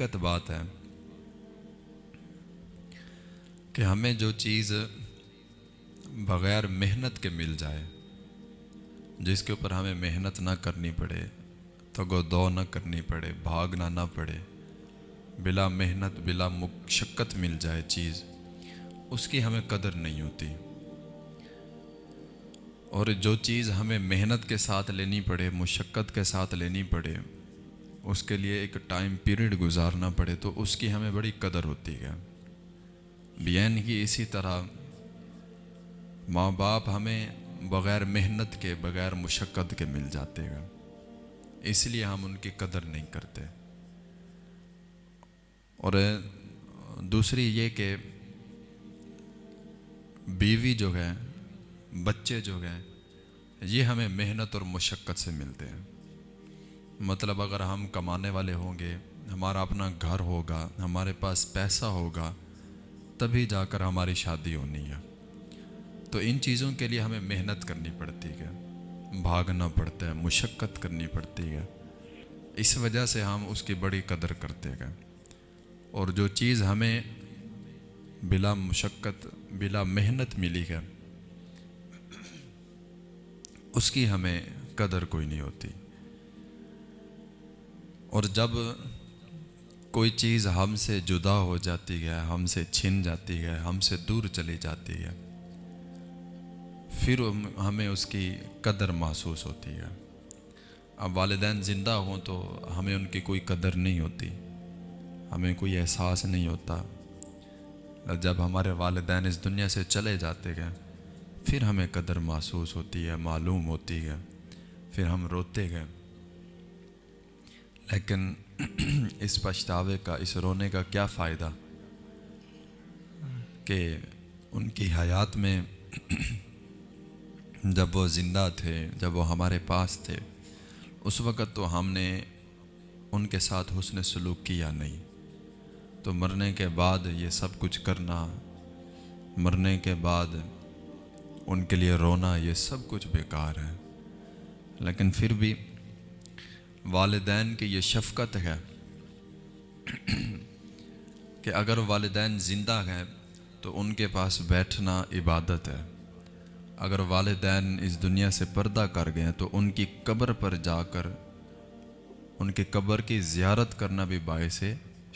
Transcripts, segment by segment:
हकीकत बात है कि हमें जो चीज़ बग़ैर मेहनत के मिल जाए, जिसके ऊपर हमें मेहनत ना करनी पड़े तो दौ ना करनी पड़े भागना ना पड़े, बिला मेहनत, बिला मुशक्क़त मिल जाए चीज़, उसकी हमें कदर नहीं होती। और जो चीज़ हमें मेहनत के साथ लेनी पड़े, मुशक्क़त के साथ लेनी पड़े उसके लिए एक टाइम पीरियड गुजारना पड़े तो उसकी हमें बड़ी कदर होती है। बेन ही इसी तरह माँ बाप हमें बग़ैर मेहनत के, बग़ैर मुशक्क़त के मिल जाते हैं। इसलिए हम उनकी कदर नहीं करते। और दूसरी ये कि बीवी जो है, बच्चे जो हैं, ये हमें मेहनत और मुशक्क़त से मिलते हैं। मतलब अगर हम कमाने वाले होंगे, हमारा अपना घर होगा, हमारे पास पैसा होगा, तभी जाकर हमारी शादी होनी है। तो इन चीज़ों के लिए हमें मेहनत करनी पड़ती है, भागना पड़ता है, मुशक्क़त करनी पड़ती है। इस वजह से हम उसकी बड़ी कदर करते हैं। और जो चीज़ हमें बिला मुशक्क़त, बिला मेहनत मिली है, उसकी हमें कदर कोई नहीं होती। और जब कोई चीज़ हमसे जुदा हो जाती है, हमसे छिन जाती है, हमसे दूर चली जाती है, फिर हमें उसकी कदर महसूस होती है। अब वालदेन ज़िंदा हों तो हमें उनकी कोई कदर नहीं होती, हमें कोई एहसास नहीं होता। जब हमारे वालदेन इस दुनिया से चले जाते हैं, फिर हमें कदर महसूस होती है, मालूम होती है, फिर हम रोते गए लेकिन इस पछतावे का, इस रोने का क्या फ़ायदा? कि उनकी हयात में जब वो ज़िंदा थे, जब वो हमारे पास थे, उस वक़्त तो हमने उनके साथ हुसन सलूक किया नहीं। तो मरने के बाद ये सब कुछ करना, मरने के बाद उनके लिए रोना, ये सब कुछ बेकार है। लेकिन फिर भी वालदेन की ये शफकत है कि अगर वालदेन ज़िंदा हैं तो उनके पास बैठना इबादत है। अगर वालदेन इस दुनिया से पर्दा कर गए तो उनकी कब्र पर जाकर, उनके कब्र की ज़ियारत करना भी बायस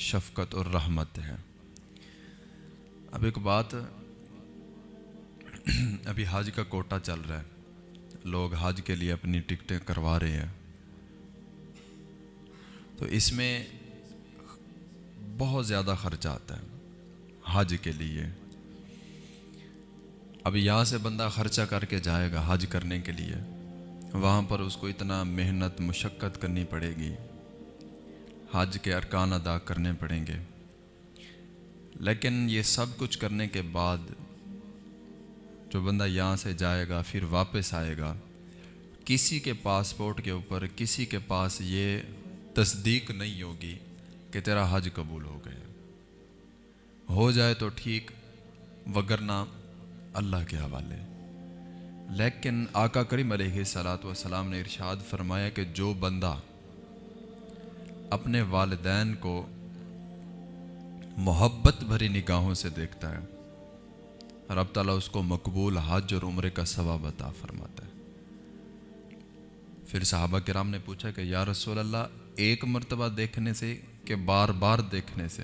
शफकत और रहमत है। अब एक बात, अभी हज का कोटा चल रहा है। लोग हज के लिए अपनी टिकटें करवा रहे हैं। तो इसमें बहुत ज़्यादा खर्चा आता है हज के लिए। अब यहाँ से बंदा खर्चा करके जाएगा हज करने के लिए। वहाँ पर उसको इतना मेहनत, मुशक्क़त करनी पड़ेगी। हज के अरकान अदा करने पड़ेंगे। लेकिन ये सब कुछ करने के बाद जो बंदा यहाँ से जाएगा, फिर वापस आएगा, किसी के पासपोर्ट के ऊपर, किसी के पास ये तस्दीक नहीं होगी कि तेरा हज कबूल हो गया। हो जाए तो ठीक, वगरना अल्लाह के हवाले। लेकिन आका करीम सलात वसलाम ने इरशाद फरमाया कि जो बंदा अपने वालदेन को मोहब्बत भरी निगाहों से देखता है, रब ताला उसको मकबूल हज और उम्र का सवाब अता फरमाता है। फिर साहबा कराम ने पूछा कि, या रसूल अल्लाह एक मरतबा देखने से कि बार बार देखने से?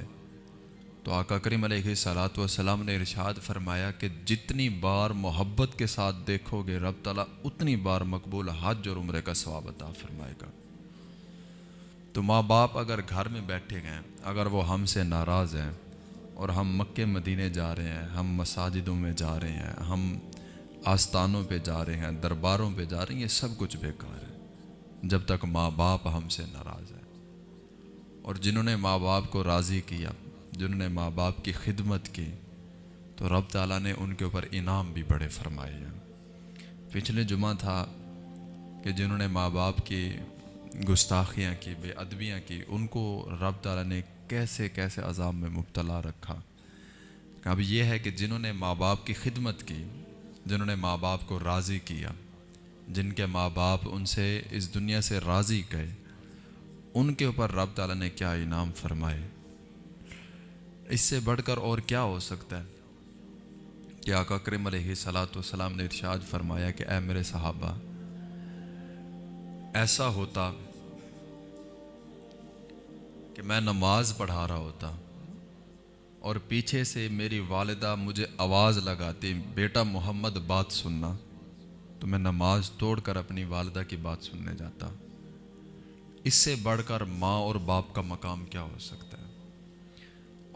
तो आका करीम सलात वसलाम ने इरशाद फरमाया कि, जितनी बार मोहब्बत के साथ देखोगे, रब तला उतनी बार मकबूल हज और उम्र का सवाब अता फरमाएगा. तो माँ बाप अगर घर में बैठे गए अगर वो हमसे नाराज़ हैं और हम मक्के मदीने जा रहे हैं, हम मसाजिदों में जा रहे हैं, हम आस्थानों पे जा रहे हैं, दरबारों पे जा रहे हैं, ये सब कुछ बेकार है। जब तक माँ बाप हमसे नाराज़ है। और जिन्होंने माँ बाप को राज़ी किया, जिन्होंने माँ बाप की खिदमत की तो रब ताला ने उनके ऊपर इनाम भी बड़े फरमाए हैं। पिछले जुमा था कि जिन्होंने माँ बाप की गुस्ताखियाँ की, बेअदबियाँ की, उनको रब ताला ने कैसे कैसे अजाम में मुबतला रखा। अब यह है कि जिन्होंने माँ बाप की खिदमत की, जिन्होंने माँ बाप को राज़ी किया जिनके माँ बाप उनसे इस दुनिया से राज़ी गए, उनके ऊपर रब ताला ने क्या इनाम फरमाए? इससे बढ़कर और क्या हो सकता है? कि आका करीम सलाम ने इरशाद फरमाया कि ए मेरे सहाबा, ऐसा होता कि मैं नमाज़ पढ़ा रहा होता और पीछे से मेरी वालदा मुझे आवाज़ लगाती, बेटा मोहम्मद बात सुनना। तो मैं नमाज़ तोड़कर अपनी वालदा की बात सुनने जाता। इससे बढ़कर माँ और बाप का मकाम क्या हो सकता है?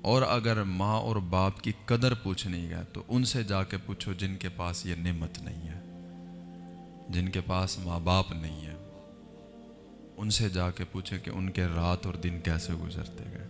और अगर माँ और बाप की कदर पूछनी है तो उनसे जाके पूछो जिनके पास ये नेमत नहीं है। जिनके पास माँ बाप नहीं है, उनसे जाके पूछे कि उनके रात और दिन कैसे गुजरते गए।